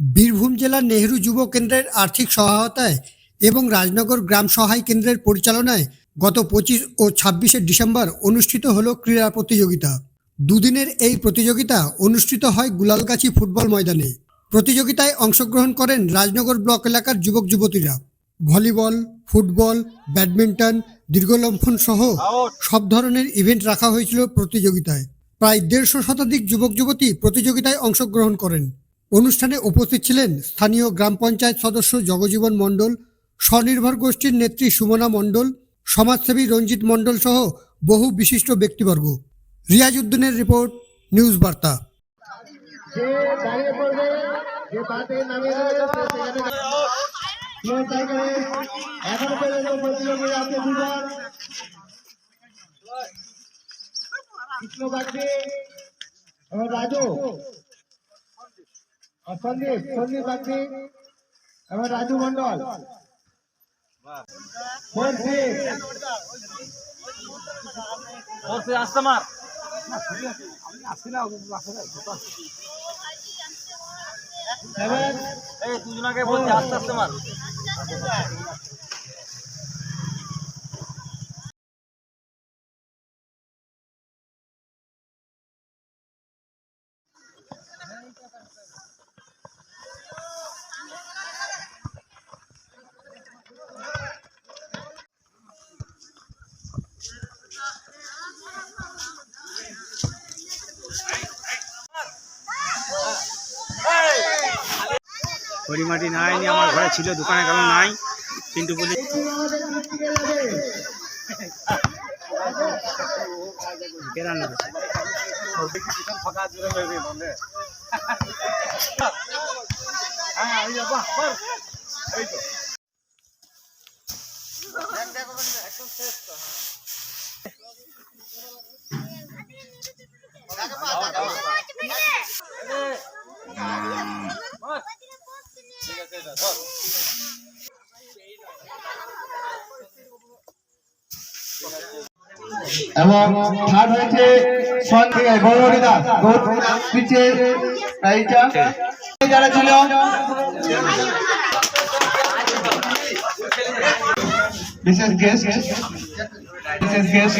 বীরভূম জেলার নেহরু যুব কেন্দ্রের আর্থিক সহায়তায় এবং রাজনগর গ্রাম সহায় কেন্দ্রের পরিচালনায় গত পঁচিশ ও ছাব্বিশে ডিসেম্বর অনুষ্ঠিত হল ক্রীড়া প্রতিযোগিতা। দুদিনের এই প্রতিযোগিতা অনুষ্ঠিত হয় গুলালগাছি ফুটবল ময়দানে। প্রতিযোগিতায় অংশগ্রহণ করেন রাজনগর ব্লক এলাকার যুবক যুবতীরা। ভলিবল ফুটবল ব্যাডমিন্টন দীর্ঘলম্ফন সহ সব ধরনের ইভেন্ট রাখা হয়েছিল প্রতিযোগিতায়। প্রায় দেড়শো শতাধিক যুবক যুবতী প্রতিযোগিতায় অংশগ্রহণ করেন। অনুষ্ঠানে উপস্থিত ছিলেন স্থানীয় গ্রাম পঞ্চায়েত সদস্য জগজীবন মণ্ডল, স্বনির্ভর গোষ্ঠীর নেত্রী সুমনা মণ্ডল, সমাজসেবী রঞ্জিত মণ্ডল সহ বহু বিশিষ্ট ব্যক্তিবর্গ। রিয়াজ উদ্দিনের রিপোর্ট, নিউজ বার্তা। রাজু সন্দীপ সন্দীপ বাগদি এবং রাজু মন্ডল মনসিং বলছে আসতে মার। সেভেন এই দুজনাকে বলছে আস্তে আস্তে মার। খড়িমাটি নাই আমার ঘরে ছিল দোকানে গেল নাই কিন্তু বলি রান্না করছে? এবং থার্ড হয়েছে গৌরী দাস গৌরী দাস পিছিয়ে প্রাইজটা যারা ছিল, বিশেষ গেস্ট বিশেষ গেস্ট